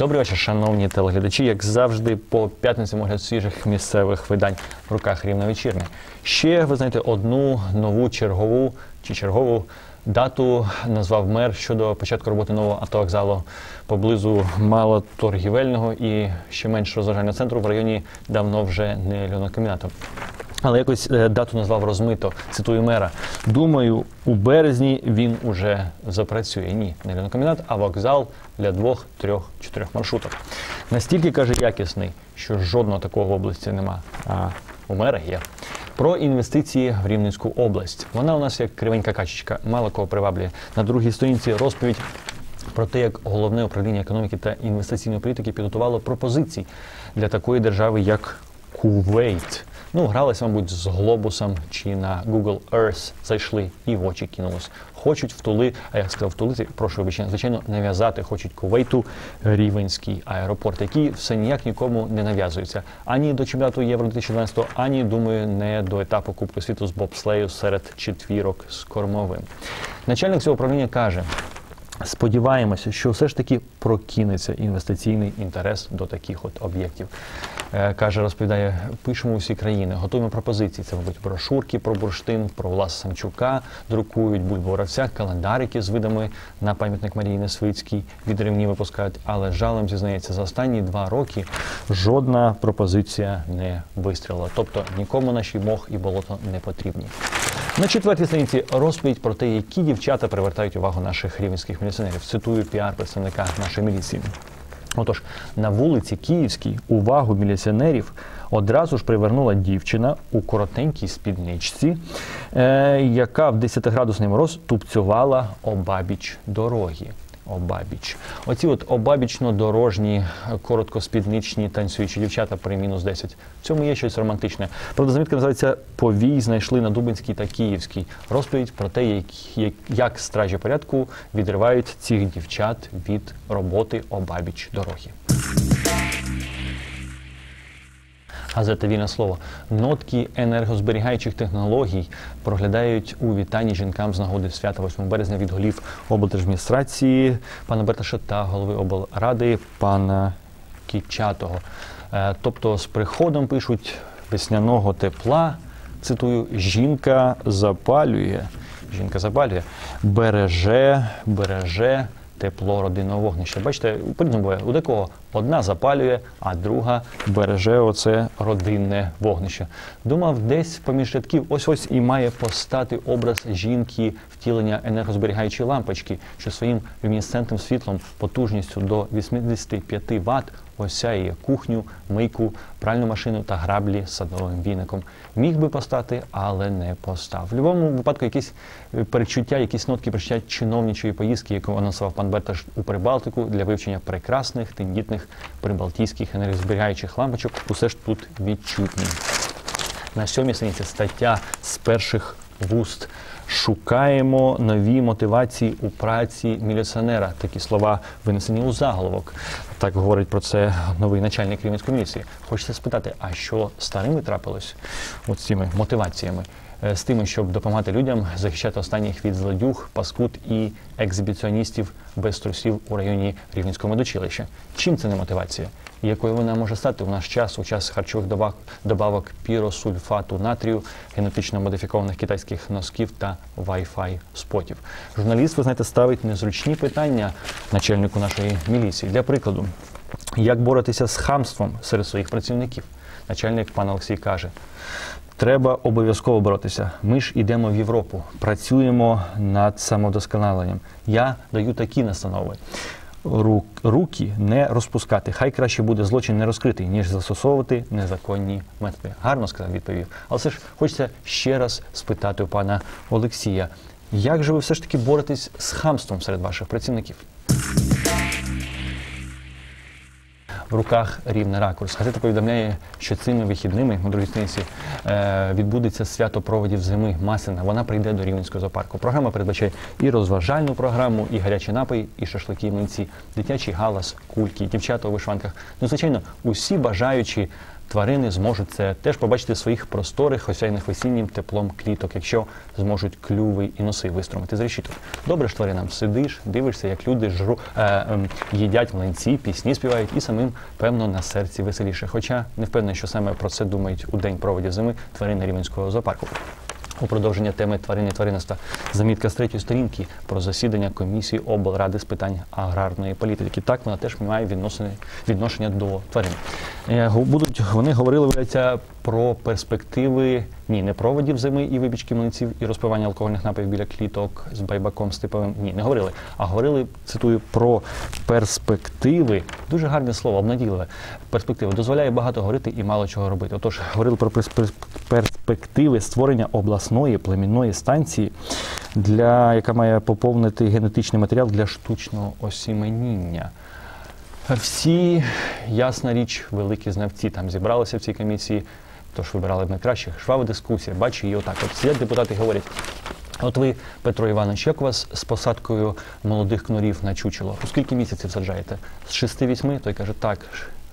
Добрий вечір, шановні телеглядачі. Як завжди, по п'ятницям огляд свіжих місцевих видань в руках рівна вечірня. Ще ви знаєте одну нову чергову чи чергову дату назвав мер щодо початку роботи нового автовокзалу поблизу малоторгівельного і ще менш розважального центру в районі давно вже не льонокомбінату. Але якось е, дату назвав розмито. Цитую мера. Думаю, у березні він уже запрацює. Ні, не льонокомбінат, а вокзал для двох, трьох, чотирьох маршруток. Настільки каже якісний, що жодного такого в області нема. А у мера є. Про інвестиції в Рівненську область. Вона у нас як кривенька качечка, мало кого приваблює. На другій сторінці розповідь про те, як головне управління економіки та інвестиційної політики підготувало пропозиції для такої держави, як Кувейт. Ну, гралися, мабуть, з глобусом чи на Google Earth зайшли і в очі кинулось. Хочуть втули, а я сказав втулити, прошу вибачення, звичайно, нав'язати хочуть Кувейту Рівенський аеропорт, який все ніяк нікому не нав'язується. Ані до чемпіонату Євро 2012, ані, думаю, не до етапу Кубку світу з бобслею серед четвірок з кормовим. Начальник цього управління каже. Сподіваємося, що все ж таки прокинеться інвестиційний інтерес до таких от об'єктів. Е, каже, розповідає, пишемо усі країни, готуємо пропозиції. Це, мабуть, брошурки про бурштин, про Власа Самчука, друкують бульборавця, календарики з видами на пам'ятник Марії Несвицькій від рівні випускають. Але жалем зізнається, за останні два роки жодна пропозиція не вистрілила. Тобто нікому наші мох і болото не потрібні. На четвертій сторінці розповідь про те, які дівчата привертають увагу наших рівненських міліціонерів. Цитую піар представника нашої міліції. Отож, на вулиці Київській увагу міліціонерів одразу ж привернула дівчина у коротенькій спідничці, е, яка в 10-градусний мороз тупцювала обабіч дороги. Обабіч. Оці от обабічно-дорожні, короткоспідничні танцюючі дівчата при мінус 10. В цьому є щось романтичне. Правда, замітка називається Повій знайшли на Дубинській та Київській. Розповідь про те, як, як, як стражі порядку відривають цих дівчат від роботи обабіч дороги. Газета Вільне слово. Нотки енергозберігаючих технологій проглядають у вітанні жінкам з нагоди свята 8 березня від голів облдержадміністрації пана Берташа та голови облради пана Кічатого. Е, Тобто з приходом пишуть весняного тепла, цитую, жінка запалює, жінка запалює, береже, береже тепло родинного вогнища. Бачите, по-різному буває. У декого одна запалює, а друга береже оце родинне вогнище. Думав, десь поміж рядків ось ось і має постати образ жінки втілення енергозберігаючої лампочки, що своїм люмінесцентним світлом потужністю до 85 Вт осяє кухню, мийку, пральну машину та граблі з садовим віником. Міг би постати, але не постав. В будь-якому випадку якісь перечуття, якісь нотки причуття чиновничої поїздки, яку анонсував пан Берташ у Прибалтику для вивчення прекрасних тендітних прибалтійських енергозберігаючих лампочок, усе ж тут відчутні. На сьомій сторінці стаття з перших вуст. Шукаємо нові мотивації у праці міліціонера. Такі слова винесені у заголовок. Так говорить про це новий начальник Рівненської міліції. Хочеться спитати, а що старими трапилось от цими мотиваціями? Е, З тими, щоб допомагати людям захищати останніх від злодюг, паскуд і екзибіціоністів без трусів у районі Рівненського медучилища. Чим це не мотивація? Якою вона може стати в наш час, у час харчових добавок, добавок піросульфату натрію, генетично модифікованих китайських носків та Wi-Fi спотів? Журналіст, ви знаєте, ставить незручні питання начальнику нашої міліції. Для прикладу, як боротися з хамством серед своїх працівників? Начальник пан Олексій каже. Треба обов'язково боротися. Ми ж йдемо в Європу, працюємо над самовдосконаленням. Я даю такі настанови. Рук, руки не розпускати. Хай краще буде злочин не розкритий, ніж застосовувати незаконні методи. Гарно сказав, відповів. Але все ж хочеться ще раз спитати у пана Олексія, як же ви все ж таки боретесь з хамством серед ваших працівників? В руках рівний ракурс. Газета повідомляє, що цими вихідними у другій е, відбудеться свято проводів зими Масина. Вона прийде до Рівненського зоопарку. Програма передбачає і розважальну програму, і гарячі напої, і шашлики, і млинці, дитячий галас, кульки, дівчата у вишиванках. Ну, звичайно, усі бажаючі тварини зможуть це теж побачити в своїх просторих, осяйних весіннім теплом кліток, якщо зможуть клюви і носи виструмити з решіток. Добре ж тваринам сидиш, дивишся, як люди жру, е, е, їдять млинці, пісні співають, і самим певно на серці веселіше. Хоча не впевнений, що саме про це думають у день проводів зими тварини Рівенського зоопарку. У продовження теми тварини тваринництва замітка з третьої сторінки про засідання комісії облради з питань аграрної політики. Так вона теж має відносини, відношення до тварин. Е, Будуть вони говорили про перспективи ні, не проводів зими і випічки млинців і розпивання алкогольних напоїв біля кліток з байбаком степовим. Ні, не говорили. А говорили, цитую, про перспективи. Дуже гарне слово, обнадійливе. Перспективи дозволяє багато говорити і мало чого робити. Отож, говорили про перс- перспективи створення обласної племінної станції, для яка має поповнити генетичний матеріал для штучного осіменіння. Всі, ясна річ, великі знавці там зібралися в цій комісії, тож вибирали б найкращих. Жвава дискусія, бачу її отак. От сидять депутати говорять. От ви, Петро Іванович, як у вас з посадкою молодих кнурів на чучело? У скільки місяців саджаєте? З 6-8? Той каже, так,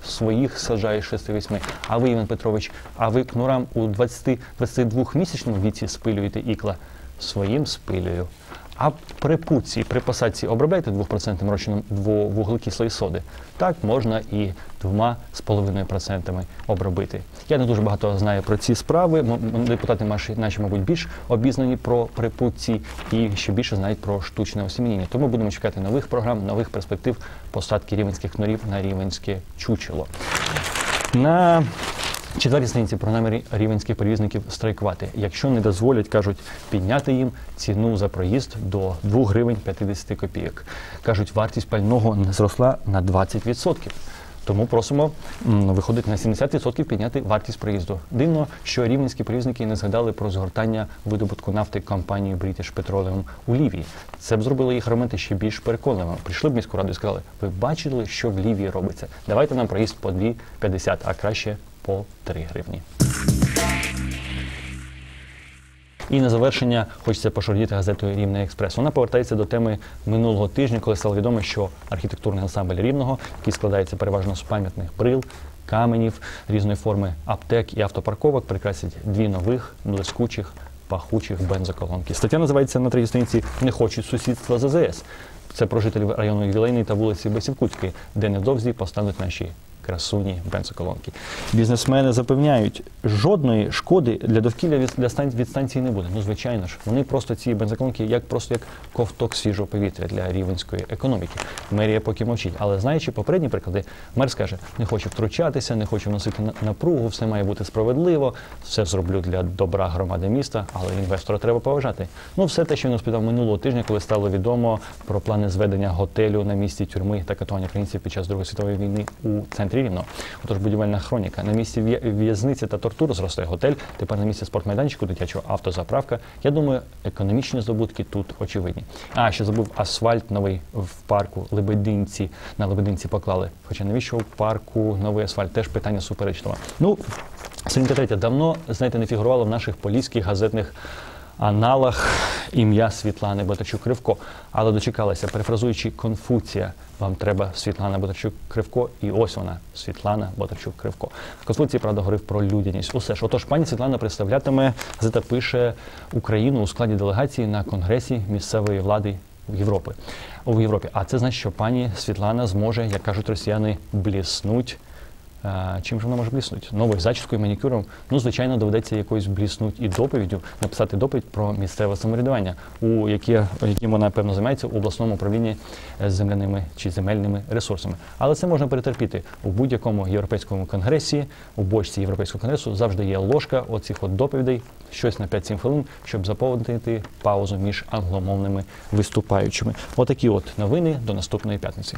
своїх саджає з 6-8. А ви, Іван Петрович, а ви кнурам у 20-22-місячному віці спилюєте ікла? Своїм спилюю. А при пуці, при посадці обробляєте 2% розчином вуглекислої соди. Так можна і 2,5% обробити. Я не дуже багато знаю про ці справи. Депутати наші, мабуть, більш обізнані про припутці і ще більше знають про штучне осіміння. Тому будемо чекати нових програм, нових перспектив посадки рівенських кнурів на рівенське чучело. На четвертій сторінці про наміри рівенських перевізників страйкувати. Якщо не дозволять, кажуть, підняти їм ціну за проїзд до 2 гривень 50 копійок. Кажуть, вартість пального не зросла на 20%. Тому просимо м, виходить на 70% підняти вартість проїзду. Дивно, що рівненські перевізники не згадали про згортання видобутку нафти компанією British Petroleum у Лівії. Це б зробило їх аргументи ще більш переконливими. Прийшли б міську раду і сказали, ви бачили, що в Лівії робиться. Давайте нам проїзд по 2,50, а краще по 3 гривні. І на завершення хочеться пошурдіти газетою Рівний експрес. Вона повертається до теми минулого тижня, коли стало відомо, що архітектурний ансамбль рівного, який складається переважно з пам'ятних брил, каменів різної форми, аптек і автопарковок, прикрасять дві нових блискучих пахучих бензоколонки. Стаття називається на третій сторінці Не хочуть сусідства з АЗС. Це про жителів району Ювілейний та вулиці Басівкутської, де невдовзі постануть наші красуні бензоколонки. Бізнесмени запевняють, жодної шкоди для довкілля від, для стан- від станції не буде. Ну, звичайно ж, вони просто ці бензоколонки як просто як ковток свіжого повітря для рівенської економіки. Мерія поки мовчить. Але знаючи попередні приклади, мер скаже, не хочу втручатися, не хочу вносити на- напругу, все має бути справедливо, все зроблю для добра громади міста, але інвестора треба поважати. Ну, все те, що він розповідав минулого тижня, коли стало відомо про плани зведення готелю на місці тюрми та катування українців під час Другої світової війни у центрі Рівного. Отож, будівельна хроніка. На місці в'язниці та тортур зростає готель. Тепер на місці спортмайданчику дитячого автозаправка. Я думаю, економічні здобутки тут очевидні. А ще забув асфальт новий в парку Лебединці. На Лебединці поклали. Хоча навіщо в парку новий асфальт? Теж питання суперечливе. Ну, Сторінка третя давно, знаєте, не фігурувало в наших поліських газетних аналах ім'я Світлани Батарчук Кривко, але дочекалася, перефразуючи Конфуція, вам треба Світлана Батарчук Кривко, і ось вона, Світлана Батарчук Кривко. Конституції, правда, говорив про людяність. Усе ж. Отож, пані Світлана представлятиме, газета пише Україну у складі делегації на конгресі місцевої влади в Європі. У Європі. А це значить, що пані Світлана зможе, як кажуть росіяни, бліснуть Чим же вона може бліснути? Новою зачіскою, манікюром. Ну, звичайно, доведеться якоюсь бліснуть і доповіддю, написати доповідь про місцеве самоврядування, у яке, яким вона певно займається у обласному управлінні е, земляними чи земельними ресурсами. Але це можна перетерпіти у будь-якому європейському конгресі, у бочці європейського конгресу завжди є ложка оцих от доповідей, щось на 5-7 хвилин, щоб заповнити паузу між англомовними виступаючими. Отакі от новини до наступної п'ятниці.